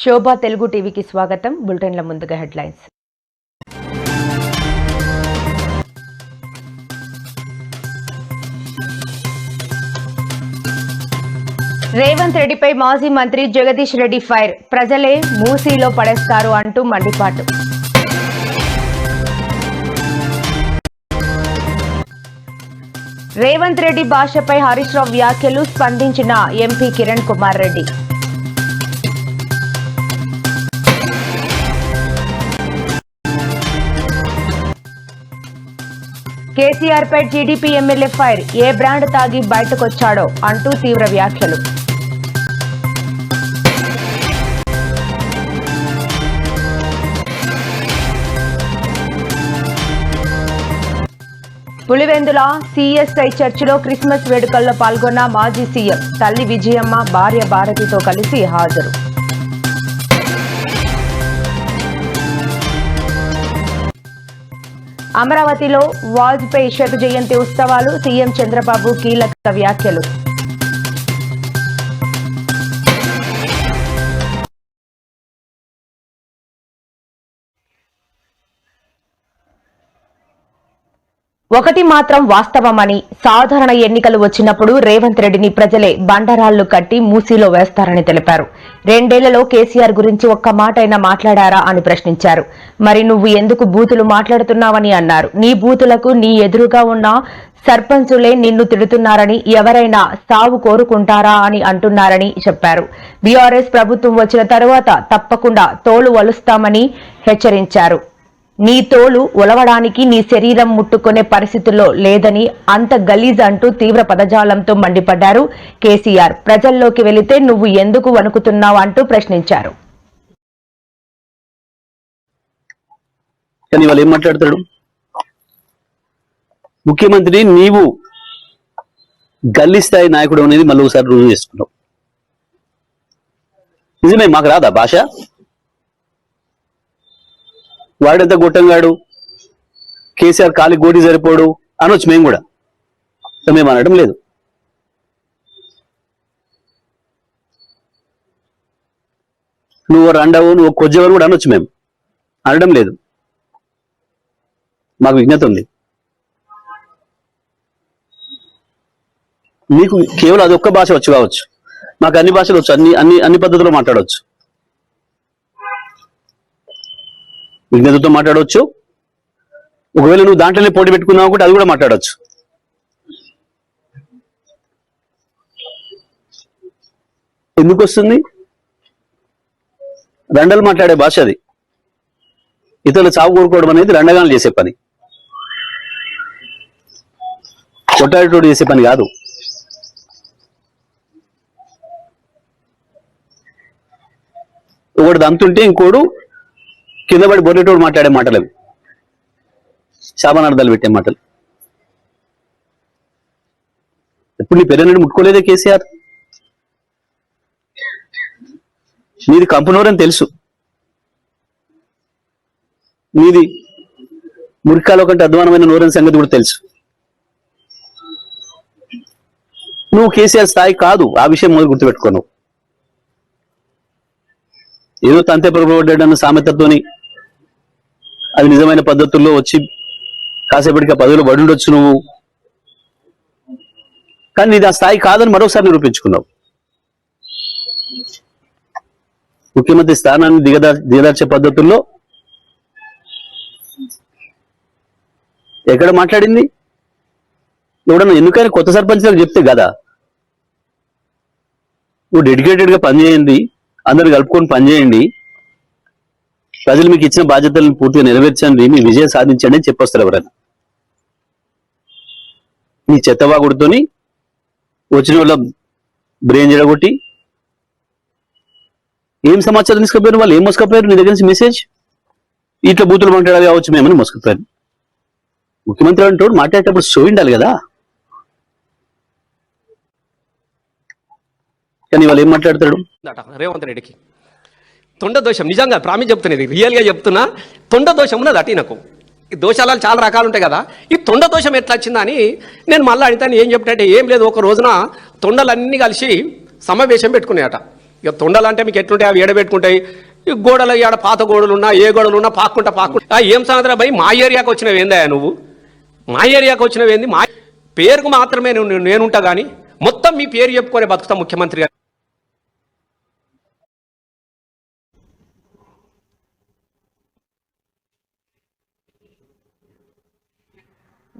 శోభ తెలుగు టీవీకి స్వాగతం. బులెటిన్ల ముందుగా హెడ్లైన్స్. రేవంత్ రెడ్డిపై మాజీ మంత్రి జగదీష్ రెడ్డి ఫైర్. ప్రజలే మూసీలో పడేస్తారు అంటూ మండిపాటు. రేవంత్ రెడ్డి భాషపై హరీష్ రావు వ్యాఖ్యలు స్పందించిన ఎంపీ కిరణ్ కుమార్ రెడ్డి. కేసీఆర్ పై టీడీపీ ఎమ్మెల్యే ఫైర్. ఏ బ్రాండ్ తాగి బయటకొచ్చాడో అంటూ తీవ్ర వ్యాఖ్యలు. పులివెందుల సిఎస్ఐ చర్చిలో క్రిస్మస్ వేడుకల్లో పాల్గొన్న మాజీ సీఎం తల్లి విజయమ్మ భార్య భారతితో కలిసి హాజరు. అమరావతిలో వాజ్పేయి శత జయంతి ఉత్సవాలు సీఎం చంద్రబాబు కీలక వ్యాఖ్యలు. ఒకటి మాత్రం వాస్తవమని సాధారణ ఎన్నికలు వచ్చినప్పుడు రేవంత్ రెడ్డిని ప్రజలే బండరాళ్ళు కట్టి మూసీలో వేస్తారని తెలిపారు. రెండేళ్ళలో కేసీఆర్ గురించి ఒక్క మాటైనా మాట్లాడారా అని ప్రశ్నించారు. మరి నువ్వు ఎందుకు బూతులు మాట్లాడుతున్నావని అన్నారు. నీ బూతులకు నీ ఎదురుగా ఉన్న సర్పంచులే నిన్ను తిడుతున్నారని ఎవరైనా సావు కోరుకుంటారా అని అంటున్నారని చెప్పారు. బీఆర్ఎస్ ప్రభుత్వం వచ్చిన తరువాత తప్పకుండా తోలు వలుస్తామని హెచ్చరించారు. నీ తోలు ఒలవడానికి నీ శరీరం ముట్టుకునే పరిస్థితుల్లో లేదని అంత గలీజ్ అంటూ తీవ్ర పదజాలంతో మండిపడ్డారు కేసీఆర్. ప్రజల్లోకి వెళితే నువ్వు ఎందుకు వణుకుతున్నావు అంటూ ప్రశ్నించారు. కానీ వాళ్ళు ఏం మాట్లాడతాడు ముఖ్యమంత్రి నీవు గల్లీ స్థాయి నాయకుడు అనేది మళ్ళీ ఒకసారి రుజువు చేసుకున్నావు నిజమే మాకు రాదా భాష? వాడెంత గొట్టంగాడు? కేసీఆర్ కాలి గోడి సరిపోడు అనొచ్చు మేము కూడా. మేము అనడం లేదు. నువ్వు రండవు నువ్వు కొజ్జవని కూడా అనొచ్చు మేము అనడం లేదు. మాకు విజ్ఞత ఉంది. మీకు కేవలం అది ఒక్క భాష వచ్చు కావచ్చు. మాకు అన్ని భాషలు వచ్చు. అన్ని అన్ని అన్ని పద్ధతిలో మాట్లాడవచ్చు విజ్ఞతతో మాట్లాడవచ్చు. ఒకవేళ నువ్వు దాంట్లోనే పోటీ పెట్టుకున్నావు కూడా అది కూడా మాట్లాడవచ్చు. ఎందుకు వస్తుంది? దండలు మాట్లాడే భాష అది. ఇతరులు చావు కోరుకోవడం అనేది దండగాలు చేసే పని. కొట్టాడేటోడు చేసే పని కాదు. ఒకటి దంతుంటే ఇంకోడు కింద పడి బొర్రెటోడు మాట్లాడే మాటలు అవి. శాపనార్థాలు పెట్టే మాటలు. ఎప్పుడు నీ పెద్దనని ముట్టుకోలేదే కేసీఆర్? నీది కంపనూరని తెలుసు. నీది మురికాలో కంటే అధ్వానమైన నోరని సంగతి కూడా తెలుసు. నువ్వు కేసీఆర్ స్థాయి కాదు. ఆ విషయం మొదలు గుర్తుపెట్టుకోను ఏదో తంతే ప్రభుత్వ సామెతతోని అది నిజమైన పద్ధతుల్లో వచ్చి కాసేపటికి ఆ పదవిలో పడి ఉండొచ్చు నువ్వు. కానీ నీది ఆ స్థాయి కాదని మరొకసారి నిరూపించుకున్నావు. ముఖ్యమంత్రి స్థానాన్ని దిగదా దిగదార్చే పద్ధతుల్లో ఎక్కడ మాట్లాడింది? ఎవడన్నా ఎందుకని కొత్త సర్పంచ్లకు చెప్తే కదా. నువ్వు డెడికేటెడ్గా పనిచేయండి అందరు కలుపుకొని పనిచేయండి. ప్రజలు మీకు ఇచ్చిన బాధ్యతలను పూర్తిగా నెరవేర్చండి మీ విజయం సాధించండి అని చెప్పొస్తారు ఎవరైనా. మీ చెత్తవాగుడితోని వచ్చిన వాళ్ళ బ్రెయిన్ జడగొట్టి ఏం సమాచారం తీసుకుపోయారు వాళ్ళు? ఏం మోసుకపోయారు? నీ దగ్గర నుంచి మెసేజ్? ఇట్లా బూతులు మాట్లాడాలి కావచ్చు మేమని మోసుకుపోయారు. ముఖ్యమంత్రి అంటూ మాట్లాడేటప్పుడు షో కదా. కానీ వాళ్ళు ఏం మాట్లాడతాడు? రేవంత్ రెడ్డికి. తొండ దోషం నిజంగా ప్రామి చెప్తున్నది రియల్గా చెప్తున్నా తొండ దోషం ఉన్నది అటు నాకు ఈ దోషాలు చాలా రకాలు ఉంటాయి కదా. ఈ తొండ దోషం ఎట్లా వచ్చిందని నేను మళ్ళీ అడిగితాను ఏం చెప్పినట్టే ఏం లేదు ఒక రోజున తొండలన్నీ కలిసి సమావేశం పెట్టుకున్నాయట. ఇక తొండలు అంటే మీకు ఎట్లుంటాయి? అవి ఏడబెట్టుకుంటాయి ఈ గోడలు ఆడ పాత గోడలు ఉన్నా ఏ గోడలు ఉన్నా పాక్కుంటా పాక్కుంటా. ఏం సంగతి భయ్? మా ఏరియాకి వచ్చినవి ఏందా నువ్వు? మా ఏరియాకి వచ్చినవి ఏంది? మా పేరుకు మాత్రమే నేను నేనుంటా కానీ మొత్తం మీ పేరు చెప్పుకొని బతుకుతా ముఖ్యమంత్రి గారు.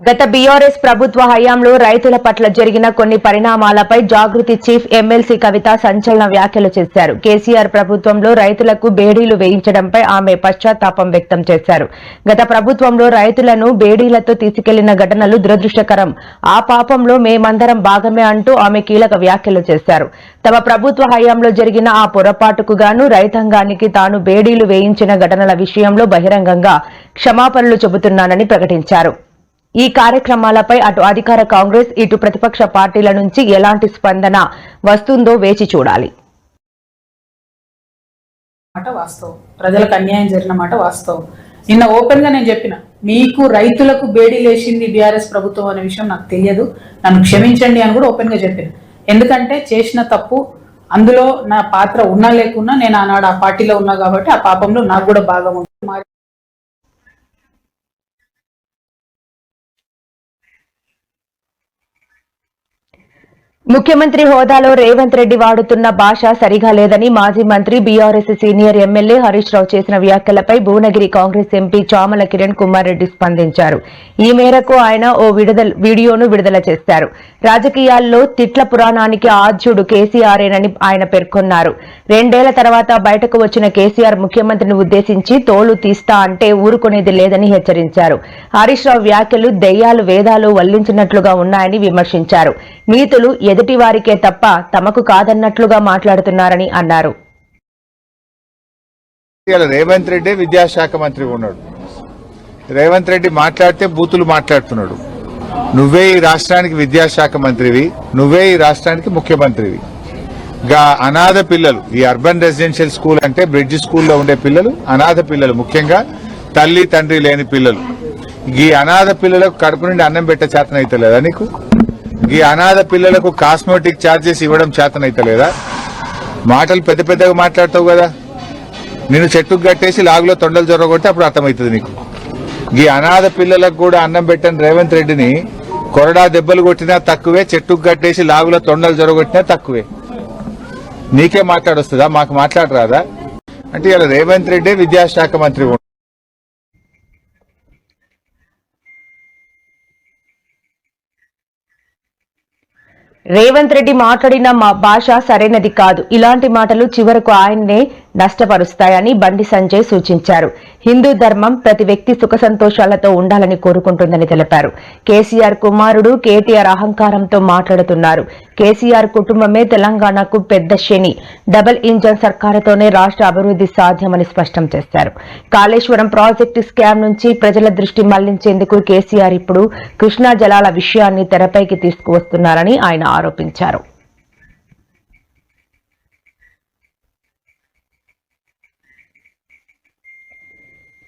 గత బీఆర్ఎస్ ప్రభుత్వ హయాంలో రైతుల పట్ల జరిగిన కొన్ని పరిణామాలపై జాగృతి చీఫ్ ఎమ్మెల్సీ కవిత సంచలన వ్యాఖ్యలు చేశారు. కేసీఆర్ ప్రభుత్వంలో రైతులకు బేడీలు వేయించడంపై ఆమె పశ్చాత్తాపం వ్యక్తం చేశారు. గత ప్రభుత్వంలో రైతులను బేడీలతో తీసుకెళ్ళిన ఘటనలు దురదృష్టకరం. ఆ పాపంలో మేమందరం భాగమే అంటూ ఆమె కీలక వ్యాఖ్యలు చేశారు. తమ ప్రభుత్వ హయాంలో జరిగిన ఆ పొరపాటుకు గాను రైతాంగానికి తాను బేడీలు వేయించిన ఘటనల విషయంలో బహిరంగంగా క్షమాపణలు చెబుతున్నానని ప్రకటించారు. ఈ కార్యక్రమాలపై అటు అధికార కాంగ్రెస్ ఇటు ప్రతిపక్ష పార్టీల నుంచి ఎలాంటి స్పందన వస్తుందో వేచి చూడాలి. మాట వాస్తవం. ప్రజలకు అన్యాయం జరిగిన మాట వాస్తవం. నిన్న ఓపెన్గా నేను చెప్పిన మీకు రైతులకు బేడీ లేచింది బీఆర్ఎస్ ప్రభుత్వం అనే విషయం నాకు తెలియదు. నన్ను క్షమించండి అని కూడా ఓపెన్గా చెప్పిన. ఎందుకంటే చేసిన తప్పు అందులో నా పాత్ర ఉన్నా లేకున్నా నేను ఆనాడు ఆ పార్టీలో ఉన్నా కాబట్టి ఆ పాపంలో నాకు కూడా భాగం ఉంది. ముఖ్యమంత్రి హోదాలో రేవంత్ రెడ్డి వాడుతున్న భాష సరిగా లేదని మాజీ మంత్రి బీఆర్ఎస్ సీనియర్ ఎమ్మెల్యే హరీష్ రావు చేసిన వ్యాఖ్యలపై భువనగిరి కాంగ్రెస్ ఎంపీ చామల కిరణ్ కుమార్ రెడ్డి స్పందించారు. ఈ మేరకు ఆయన ఓ విడుదల వీడియోను విడుదల చేశారు. రాజకీయాల్లో తిట్ల పురాణానికి ఆద్యుడు కేసీఆర్ఏనని ఆయన పేర్కొన్నారు. రెండేళ్ళ తర్వాత బయటకు వచ్చిన కేసీఆర్ ముఖ్యమంత్రిని ఉద్దేశించి తోలు తీస్తా అంటే ఊరుకునేది లేదని హెచ్చరించారు. హరీష్ రావు వ్యాఖ్యలు దెయ్యాలు వేదాలు వల్లించినట్లుగా ఉన్నాయని విమర్శించారు. నీతులు ఎదుటి వారికే తప్ప తమకు కాదన్నట్లుగా మాట్లాడుతున్నారని అన్నారు. రేవంత్ రెడ్డి విద్యాశాఖ మంత్రి ఉన్నాడు. రేవంత్ రెడ్డి మాట్లాడితే బూతులు మాట్లాడుతున్నాడు. నువ్వే ఈ రాష్ట్రానికి విద్యాశాఖ మంత్రివి నువ్వే ఈ రాష్ట్రానికి ముఖ్యమంత్రివి. గా అనాథ పిల్లలు ఈ అర్బన్ రెసిడెన్షియల్ స్కూల్ అంటే బ్రిడ్జ్ స్కూల్లో ఉండే పిల్లలు అనాథ పిల్లలు ముఖ్యంగా తల్లి తండ్రి లేని పిల్లలు. ఈ అనాథ పిల్లలకు కడుపు నుండి అన్నం పెట్టే చేతనైతలేదా నీకు? ఈ అనాథ పిల్లలకు కాస్మెటిక్ ఛార్జెస్ ఇవ్వడం చేతనైతలేదా మాటలు పెద్ద పెద్దగా మాట్లాడతావు కదా. నేను చెట్టుకు కట్టేసి లాగులో తొండలు జొరగొట్టి అప్పుడు అర్థమవుతుంది నీకు. ఈ అనాథ పిల్లలకు కూడా అన్నం పెట్టని రేవంత్ రెడ్డిని కొరడా దెబ్బలు కొట్టినా తక్కువే చెట్టుకు కట్టేసి లాగులో తొండలు జొరగొట్టినా తక్కువే. నీకే మాట్లాడొస్తుందా? మాకు మాట్లాడరాదా? అంటే ఇలా రేవంత్ రెడ్డి విద్యాశాఖ మంత్రి రేవంత్ రెడ్డి మాట్లాడిన మా భాష సరైనది కాదు. ఇలాంటి మాటలు చివరకు ఆయన్నే నష్టపరుస్తాయని బండి సంజయ్ సూచించారు. హిందూ ధర్మం ప్రతి వ్యక్తి సుఖ సంతోషాలతో ఉండాలని కోరుకుంటుందని తెలిపారు. కేసీఆర్ కుమారుడు కేటీఆర్ అహంకారంతో మాట్లాడుతున్నారు. కేసీఆర్ కుటుంబమే తెలంగాణకు పెద్ద శని. డబుల్ ఇంజన్ సర్కారుతోనే రాష్ట్ర అభివృద్ధి సాధ్యమని స్పష్టం చేశారు. కాళేశ్వరం ప్రాజెక్టు స్కామ్ నుంచి ప్రజల దృష్టి మళ్ళించేందుకు కేసీఆర్ ఇప్పుడు కృష్ణా జలాల విషయాన్ని తెరపైకి తీసుకువస్తున్నారని ఆయన ఆరోపించారు.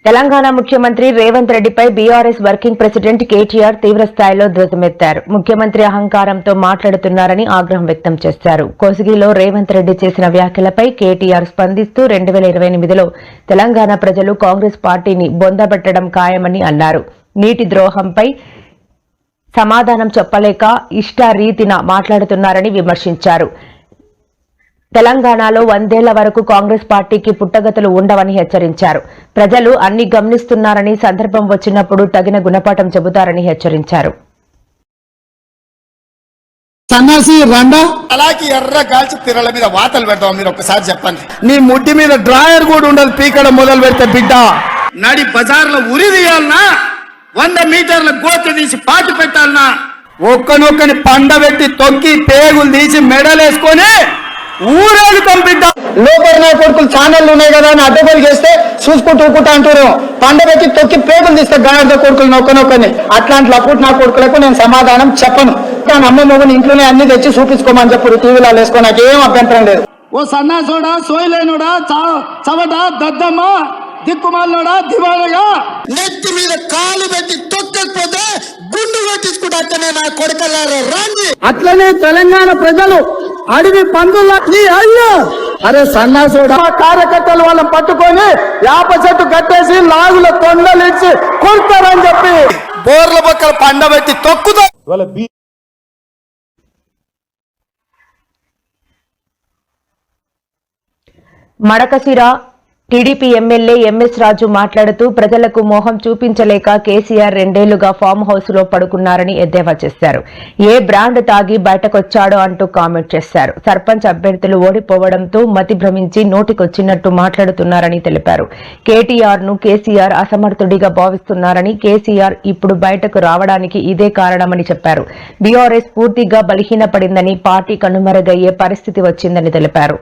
తెలంగాణ ముఖ్యమంత్రి రేవంత్ రెడ్డిపై బీఆర్ఎస్ వర్కింగ్ ప్రెసిడెంట్ కేటీఆర్ తీవ్రస్థాయిలో ధ్వజమెత్తారు. ముఖ్యమంత్రి అహంకారంతో మాట్లాడుతున్నారని ఆగ్రహం వ్యక్తం చేశారు. కోసిగిలో రేవంత్ రెడ్డి చేసిన వ్యాఖ్యలపై కేటీఆర్ స్పందిస్తూ రెండు వేల ఇరవై ఎనిమిదిలో తెలంగాణ ప్రజలు కాంగ్రెస్ పార్టీని బొందబెట్టడం ఖాయమని అన్నారు. నీటి ద్రోహంపై సమాధానం చెప్పలేక ఇష్టారీతిన మాట్లాడుతున్నారని విమర్శించారు. తెలంగాణలో వందేళ్ళ వరకు కాంగ్రెస్ పార్టీకి పుట్టగతులు ఉండవని హెచ్చరించారు. ప్రజలు అన్ని గమనిస్తున్నారని సందర్భం వచ్చినప్పుడు తగిన గుణపాఠం చెబుతారని హెచ్చరించారు. సన్నాసి రండ. అలాగే ఎర్ర కాల్చి తిరల మీద వాతలు పెడతాం మీరు ఒక్కసారి చెప్పండి. నీ ముడ్డి మీద డ్రాయర్ కూడా ఉండదు పీకడం మొదలు పెడితే బిడ్డ. నడి బజార్లో ఉరి తీయాలనా వంద మీటర్ల గోత తీసి పాతి పెట్టాలనా ఒక్కనొక్కని పండబెట్టి తొక్కి పేగులు తీసి మెడలేసుకొని ఊరేగుతాం బిడ్డ లోపల నా కొడుకులు ఛానళ్ళు ఉన్నాయి కదా అని అడ్డగోలు చేస్తే చూసుకుంటూ ఊకుంటా అంటారు పండబెట్టి తొక్కి పేగులు తీస్తే గణార్థ కొడుకులు నొక్కనొక్కని. అట్లాంటి అప్పుడు నా కొడుకులకు నేను సమాధానం చెప్పను. కానీ అమ్మ మొగుని ఇంట్లోనే అన్ని తెచ్చి చూపించుకోమని చెప్పు టీవీలో వేసుకో నాకు ఏం అభ్యంతరం లేదు. ఓ సన్నాసోడా సోయలేనుడా చవట దద్దమ్మ దిక్కుమాలనోడా దివాలగా నెత్తి మీద కాలు పెట్టి తొక్కకపోతే గుండు కొట్టించుకుంటే నా కొడుకల్లారా రాండి. అట్లనే తెలంగాణ ప్రజలు అడవి పందుల నీ అయ్యో! అరే సన్నాసుడు కార్యకర్తలు వాళ్ళని పట్టుకొని యాప చెట్టు కట్టేసి లాగుల తొండలు ఇచ్చి కొడతారని చెప్పి బోర్ల పక్కన పండబెట్టి తొక్కుతా Madakasira TDP MLA M S Raju మాట్లాడుతూ ప్రజలకు మోహం చూపించలేక కేసీఆర్ రెండేళ్ళుగా ఫామ్ హౌస్లో పడుకున్నారని ఎద్దేవా చేశారు. ఏ బ్రాండ్ తాగి బయటకొచ్చాడో అంటూ కామెంట్ చేశారు. సర్పంచ్ అభ్యర్థులు ఓడిపోవడంతో మతి భ్రమించి నోటికొచ్చినట్టు మాట్లాడుతున్నారని తెలిపారు. కేటీఆర్ను కేసీఆర్ అసమర్థుడిగా భావిస్తున్నారని కేసీఆర్ ఇప్పుడు బయటకు రావడానికి ఇదే కారణమని చెప్పారు. బీఆర్ఎస్ పూర్తిగా బలహీనపడిందని పార్టీ కనుమరుగయ్యే పరిస్థితి వచ్చిందని తెలిపారు.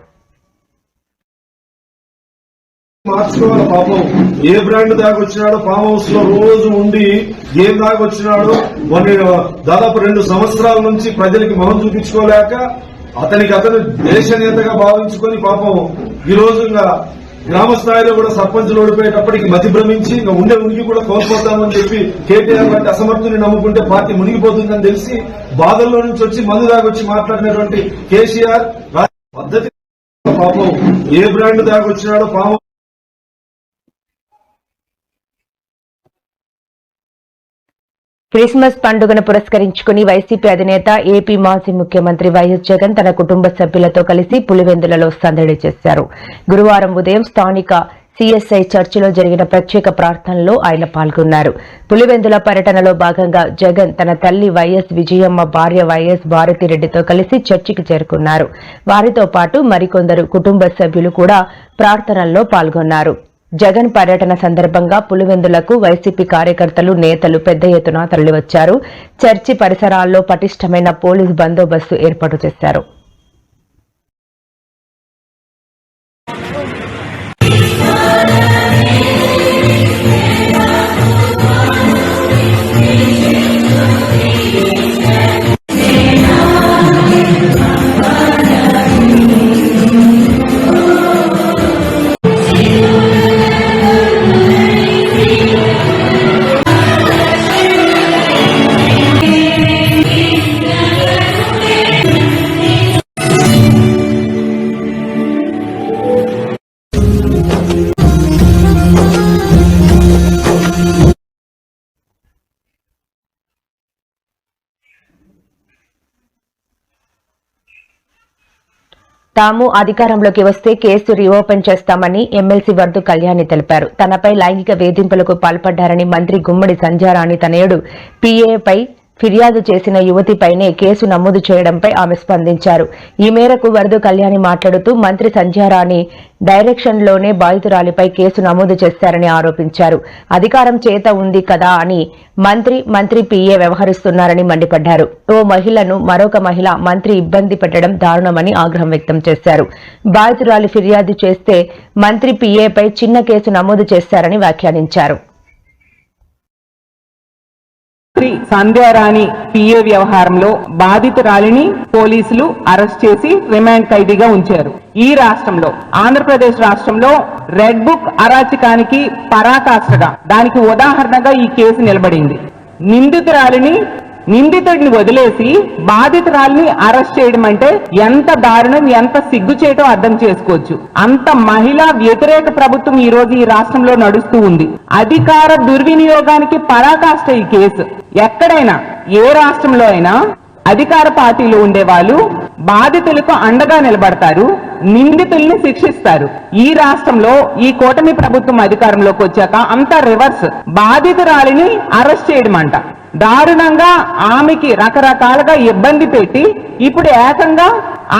మార్చుకోవాలి పాపం. ఏ బ్రాండ్ దాకా వచ్చినాడో ఫామ్ హౌస్లో రోజు ఉండి ఏం దాకా వచ్చినాడో మొన్న దాదాపు రెండు సంవత్సరాల నుంచి ప్రజలకి మొహం చూపించుకోలేక అతనికి అతను దేశ నేతగా భావించుకొని పాపం ఈ రోజు గ్రామ స్థాయిలో కూడా సర్పంచులు ఓడిపోయేటప్పటికి మతి భ్రమించి ఇంకా ఉండే ఉనికి కూడా కోల్పోతామని చెప్పి కేటీఆర్ లాంటి అసమర్థుని నమ్ముకుంటే పార్టీ మునిగిపోతుందని తెలిసి బాధల్లో నుంచి వచ్చి మందు దాకా వచ్చి మాట్లాడినటువంటి కేసీఆర్ పద్ధతి పాపం ఏ బ్రాండ్ దాకా వచ్చినాడో పాపం క్రిస్మస్ పండుగను పురస్కరించుకుని వైసీపీ అధినేత ఏపీ మాజీ ముఖ్యమంత్రి వైఎస్ జగన్ తన కుటుంబ సభ్యులతో కలిసి పులివెందులలో సందడి చేశారు. గురువారం ఉదయం స్థానిక సిఎస్ఐ చర్చిలో జరిగిన ప్రత్యేక ప్రార్థనలో ఆయన పాల్గొన్నారు. పులివెందుల పర్యటనలో భాగంగా జగన్ తన తల్లి వైఎస్ విజయమ్మ భార్య వైఎస్ భారతిరెడ్డితో కలిసి చర్చికి చేరుకున్నారు. వారితో పాటు మరికొందరు కుటుంబ సభ్యులు కూడా ప్రార్థనల్లో పాల్గొన్నారు. జగన్ పర్యటన సందర్భంగా పులివెందులకు వైసీపీ కార్యకర్తలు నేతలు పెద్ద ఎత్తున తరలివచ్చారు. చర్చి పరిసరాల్లో పటిష్టమైన పోలీసు బందోబస్తు ఏర్పాటు చేశారు. తాము అధికారంలోకి వస్తే కేసు రీఓపెన్ చేస్తామని ఎమ్మెల్సీ వర్దు కళ్యాణి తెలిపారు. తనపై లైంగిక వేధింపులకు పాల్పడ్డారని మంత్రి గుమ్మడి సంజారాణి తనయుడు. పీఏపై ఫిర్యాదు చేసిన యువతిపైనే కేసు నమోదు చేయడంపై ఆమె స్పందించారు. ఈ మేరకు వరదు కళ్యాణి మాట్లాడుతూ మంత్రి సంధ్యారాణి డైరెక్షన్లోనే బాధితురాలిపై కేసు నమోదు చేశారని ఆరోపించారు. అధికారం చేత ఉంది కదా అని మంత్రి మంత్రి పీఏ వ్యవహరిస్తున్నారని మండిపడ్డారు. ఓ మహిళను మరొక మహిళ మంత్రి ఇబ్బంది పెట్టడం దారుణమని ఆగ్రహం వ్యక్తం చేశారు. బాధితురాలి ఫిర్యాదు చేస్తే మంత్రి పీఏపై చిన్న కేసు నమోదు చేశారని వ్యాఖ్యానించారు. శ్రీ సంధ్యారాణి పిఏ వ్యవహారంలో బాధితురాలిని పోలీసులు అరెస్ట్ చేసి రిమాండ్ ఖైదీగా ఉంచారు. ఈ రాష్ట్రంలో ఆంధ్రప్రదేశ్ రాష్ట్రంలో రెడ్ బుక్ అరాచకానికి పరాకాష్ఠగా దానికి ఉదాహరణగా ఈ కేసు నిలబడింది. నిందితురాలిని నిందితుడిని వదిలేసి బాధితురాలిని అరెస్ట్ చేయడం అంటే ఎంత దారుణం ఎంత సిగ్గు చేయటం అర్థం చేసుకోవచ్చు. అంత మహిళా వ్యతిరేక ప్రభుత్వం ఈ రోజు ఈ రాష్ట్రంలో నడుస్తూ ఉంది. అధికార దుర్వినియోగానికి పరాకాష్ట ఈ కేసు. ఎక్కడైనా ఏ రాష్ట్రంలో అయినా అధికార పార్టీలో ఉండే వాళ్ళు బాధితులకు అండగా నిలబడతారు నిందితుల్ని శిక్షిస్తారు. ఈ రాష్ట్రంలో ఈ కూటమి ప్రభుత్వం అధికారంలోకి వచ్చాక అంతా రివర్స్. బాధితురాలిని అరెస్ట్ చేయడం అంట దారుణంగా ఆమెకి రకరకాలుగా ఇబ్బంది పెట్టి ఇప్పుడు ఏకంగా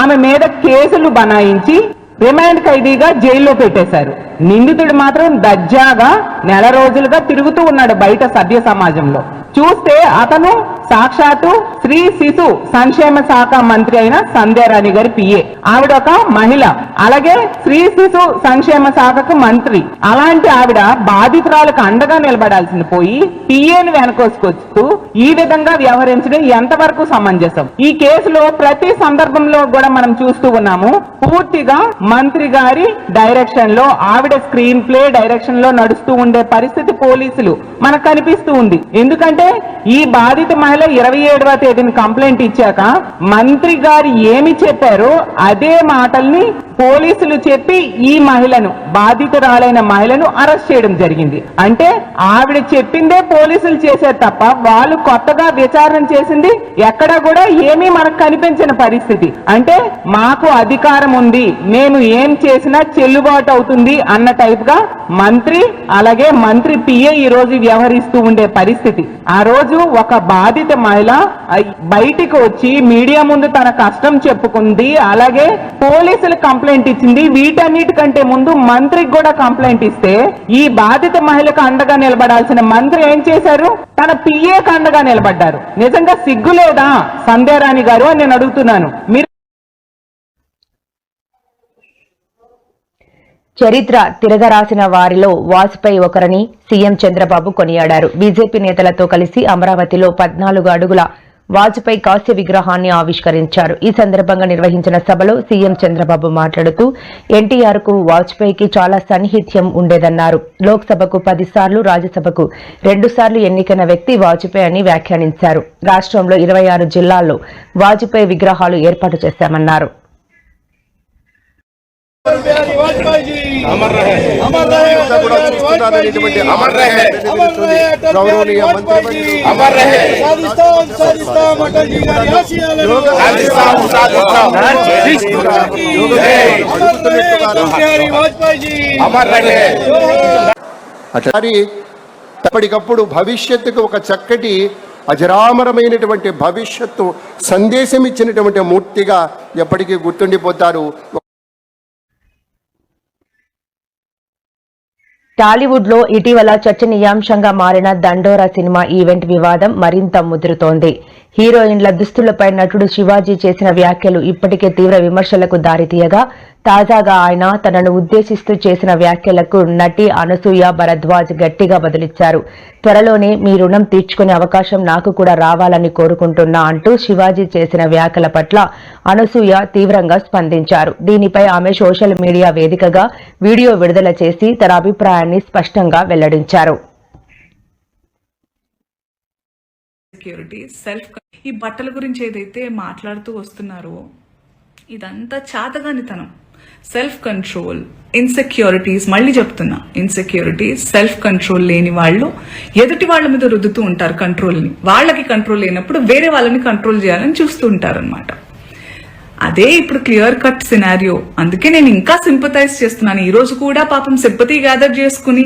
ఆమె మీద కేసులు బనాయించి రిమాండ్ ఖైదీగా జైల్లో పెట్టేశారు. నిందితుడు మాత్రం దర్జాగా నెల రోజులుగా తిరుగుతూ ఉన్నాడు బయట సభ్య సమాజంలో. చూస్తే అతను సాక్షాత్తు శ్రీ శిశు సంక్షేమ శాఖ మంత్రి అయిన సంధ్యారాణి గారి పిఏ. ఆవిడ ఒక మహిళ. అలాగే శ్రీ శిశు సంక్షేమ శాఖకు మంత్రి. అలాంటి ఆవిడ బాధితురాలకు అండగా నిలబడాల్సింది పోయి పిఏని వెనకోసుకొస్తూ ఈ విధంగా వ్యవహరించడం ఎంతవరకు సమంజసం? ఈ కేసులో ప్రతి సందర్భంలో కూడా మనం చూస్తూ ఉన్నాము పూర్తిగా మంత్రి గారి డైరెక్షన్లో ఆవిడ స్క్రీన్ ప్లే డైరెక్షన్లో నడుస్తూ ఉండే పరిస్థితి పోలీసులు మనకు కనిపిస్తూ ఉంది. ఎందుకంటే ఈ బాధిత మహిళ ఇరవై ఏడవ తేదీని కంప్లైంట్ ఇచ్చాక మంత్రి గారు ఏమి చెప్పారో అదే మాటల్ని పోలీసులు చెప్పి ఈ మహిళను బాధితురాలైన మహిళను అరెస్ట్ చేయడం జరిగింది. అంటే ఆవిడ చెప్పిందే పోలీసులు చేశారు తప్ప వాళ్ళు కొత్తగా విచారణ చేసింది ఎక్కడ కూడా ఏమీ మనకు కనిపించిన పరిస్థితి. అంటే మాకు అధికారం ఉంది మేము ఏం చేసినా చెల్లుబాటు అవుతుంది అన్న టైప్గా మంత్రి అలాగే మంత్రి పిఏ ఈ రోజు వ్యవహరిస్తూ ఉండే పరిస్థితి. ఆ రోజు ఒక బాధిత మహిళ బయటికి వచ్చి మీడియా ముందు తన కష్టం చెప్పుకుంది. అలాగే పోలీసులు కంప్లైంట్ ఇచ్చింది. వీటన్నిటికంటే ముందు మంత్రికి కూడా కంప్లైంట్ ఇస్తే ఈ బాధిత మహిళకు అండగా నిలబడాల్సిన మంత్రి ఏం చేశారు? తన పిఏకి అండగా నిలబడ్డారు. నిజంగా సిగ్గులేదా సంధ్యారాణి గారు అని నేను అడుగుతున్నాను. మీరు చరిత్ర తిరగరాసిన వారిలో వాజ్పేయి ఒకరని సీఎం చంద్రబాబు కొనియాడారు. బీజేపీ నేతలతో కలిసి అమరావతిలో పద్నాలుగు అడుగుల వాజ్పేయి కాస్య విగ్రహాన్ని ఆవిష్కరించారు. ఈ సందర్భంగా నిర్వహించిన సభలో సీఎం చంద్రబాబు మాట్లాడుతూ ఎన్టీఆర్కు వాజ్పేయికి చాలా సన్నిహిత్యం ఉండేదన్నారు. లోక్సభకు పదిసార్లు రాజ్యసభకు రెండుసార్లు ఎన్నికైన వ్యక్తి వాజ్పేయి అని వ్యాఖ్యానించారు. రాష్ట్రంలో ఇరవై ఆరు జిల్లాల్లో వాజ్పేయి విగ్రహాలు ఏర్పాటు చేశామన్నారు. అట్లా ఎప్పటికప్పుడు భవిష్యత్తుకు ఒక చక్కటి అజరామరమైనటువంటి భవిష్యత్తు సందేశం ఇచ్చినటువంటి మూర్తిగా ఎప్పటికీ గుర్తుండిపోతారు. టాలీవుడ్లో ఇటీవల చర్చనీయాంశంగా మారిన దండోరా సినిమా ఈవెంట్ వివాదం మరింత ముదురుతోంది. హీరోయిన్ల దుస్తులపై నటుడు శివాజీ చేసిన వ్యాఖ్యలు ఇప్పటికే తీవ్ర విమర్శలకు దారితీయగా తాజాగా ఆయన తనను ఉద్దేశిస్తూ చేసిన వ్యాఖ్యలకు నటి అనసూయ భరద్వాజ్ గట్టిగా బదులిచ్చారు. త్వరలోనే మీ రుణం తీర్చుకునే అవకాశం నాకు కూడా రావాలని కోరుకుంటున్నా అంటూ శివాజీ చేసిన వ్యాఖ్యల పట్ల అనసూయ తీవ్రంగా స్పందించారు. దీనిపై ఆమె సోషల్ మీడియా వేదికగా వీడియో విడుదల చేసి తన అభిప్రాయాన్ని స్పష్టంగా వెల్లడించారు. సెల్ఫ్ ఈ బట్టల గురించి ఏదైతే మాట్లాడుతూ వస్తున్నారో ఇదంతా చాతగానితనం. సెల్ఫ్ కంట్రోల్ ఇన్సెక్యూరిటీస్ మళ్ళీ చెప్తున్నా. ఇన్సెక్యూరిటీస్ సెల్ఫ్ కంట్రోల్ లేని వాళ్ళు ఎదుటి వాళ్ళ మీద రుద్దుతూ ఉంటారు కంట్రోల్ని వాళ్ళకి కంట్రోల్ లేనప్పుడు వేరే వాళ్ళని కంట్రోల్ చేయాలని చూస్తూ ఉంటారనమాట అదే ఇప్పుడు క్లియర్ కట్ సినారియో అందుకే నేను ఇంకా సింపతైజ్ చేస్తున్నాను. ఈ రోజు కూడా పాపం సింపతి గ్యాదర్ చేసుకుని